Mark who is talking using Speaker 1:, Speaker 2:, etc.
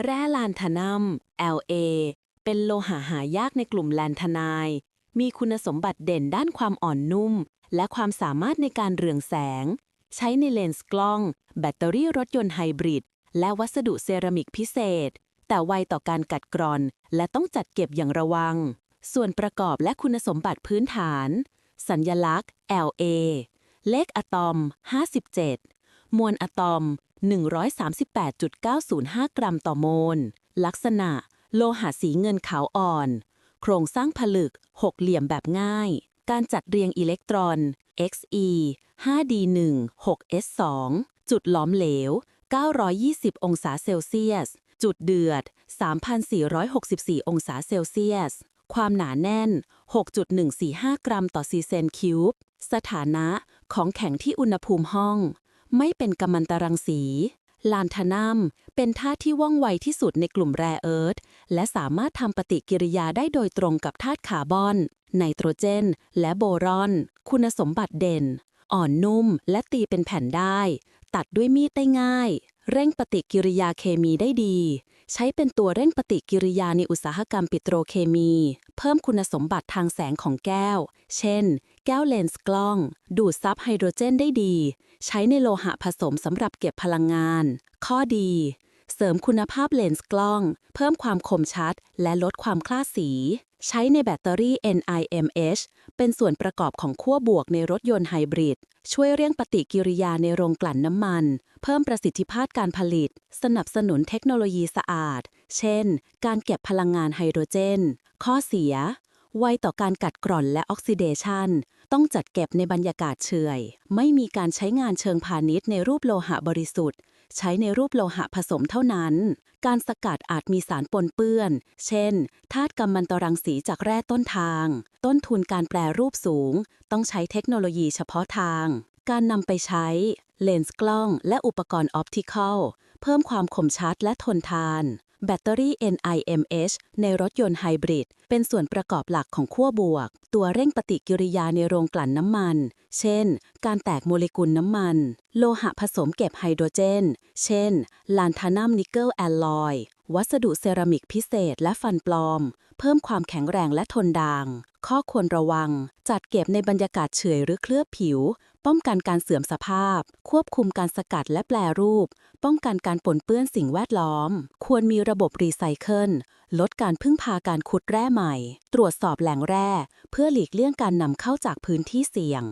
Speaker 1: แร่ลานทานัม LA เป็นโลหะหายากในกลุ่มแลนทานาย มีคุณสมบัติเด่นด้านความอ่อนนุ่ม และความสามารถในการเรืองแสง ใช้ในเลนส์กล้อง แบตเตอรี่รถยนต์ไฮบริด และวัสดุเซรามิกพิเศษ แต่ไวต่อการกัดกร่อน และต้องจัดเก็บอย่างระวัง ส่วนประกอบและคุณสมบัติพื้นฐาน สัญญลักษณ์ LA เลขอะตอม 57 มวลอะตอม 138.905 กรัมต่อโมล ลักษณะ โลหะสีเงินขาวอ่อน โครงสร้างผลึก หกเหลี่ยมแบบง่าย การจัดเรียงอิเล็กตรอน Xe 5D1 6S2 จุดหลอมเหลว 920 องศาเซลเซียส จุดเดือด 3,464 องศาเซลเซียส ความหนาแน่น 6.145 กรัมต่อซีเซนคิวบ สถานะของแข็งที่อุณหภูมิห้อง ไม่เป็นกัมมันตรังสี ลานทานัมเป็นธาตุที่ว่องไวที่สุดในกลุ่มแร่เอิร์ธและสามารถทำปฏิกิริยาได้โดยตรงกับธาตุคาร์บอน ไนโตรเจน และโบรอน คุณสมบัติเด่น อ่อนนุ่มและตีเป็นแผ่นได้ ตัดด้วยมีดได้ง่าย เร่งปฏิกิริยาเคมีได้ดี ใช้เป็นตัวเร่งปฏิกิริยาในอุตสาหกรรมปิโตรเคมี เพิ่มคุณสมบัติทางแสงของแก้ว เช่น แก้วเลนส์กล้อง ดูดซับไฮโดรเจนได้ดี ใช้ในโลหะผสมสำหรับเก็บพลังงาน ข้อดี เสริมคุณภาพเลนส์กล้อง เพิ่มความคมชัด และลดความคลาดสี ใช้ในแบตเตอรี่ NIMH เป็นส่วนประกอบของขั้วบวกในรถยนต์ไฮบริด ช่วยเร่งปฏิกิริยาในโรงกลั่นน้ำมัน เพิ่มประสิทธิภาพการผลิต สนับสนุนเทคโนโลยีสะอาด เช่น การเก็บพลังงานไฮโดรเจน ข้อเสีย ไวต่อการกัดกร่อนและออกซิเดชันต้องจัดเก็บในบรรยากาศเฉยไม่มีการใช้งานเชิงพาณิชย์ในรูปโลหะบริสุทธิ์ ใช้ในรูปโลหะผสมเท่านั้น การสกัดอาจมีสารปนเปื้อน เช่น ธาตุกัมมันตรังสีจากแร่ต้นทาง ต้นทุนการแปรรูปสูง ต้องใช้เทคโนโลยีเฉพาะทาง การนำไปใช้ เลนส์กล้องและอุปกรณ์ออปติคอล เพิ่มความคมชัดและทนทาน แบตเตอรี่ NIMH ในรถยนต์ไฮบริด เป็นส่วนประกอบหลักของขั้วบวก ตัวเร่งปฏิกิริยาในโรงกลั่นน้ำมัน เช่น การแตกโมเลกุลน้ำมัน โลหะผสมเก็บไฮโดรเจน เช่น ลานทานัมนิกเกิลแอลลอย วัสดุเซรามิกพิเศษและฟันปลอม เพิ่มความแข็งแรงและทนดาง ข้อควรระวัง จัดเก็บในบรรยากาศเฉยหรือเคลือบผิว ป้องกันการเสื่อมสภาพ ควบคุมการสกัดและแปลรูป ป้องกันการปนเปื้อนสิ่งแวดล้อม ควรมีระบบรีไซเคิล ลดการพึ่งพาการขุดแร่ใหม่ ตรวจสอบแหล่งแร่ เพื่อหลีกเลี่ยงการนำเข้าจากพื้นที่เสี่ยง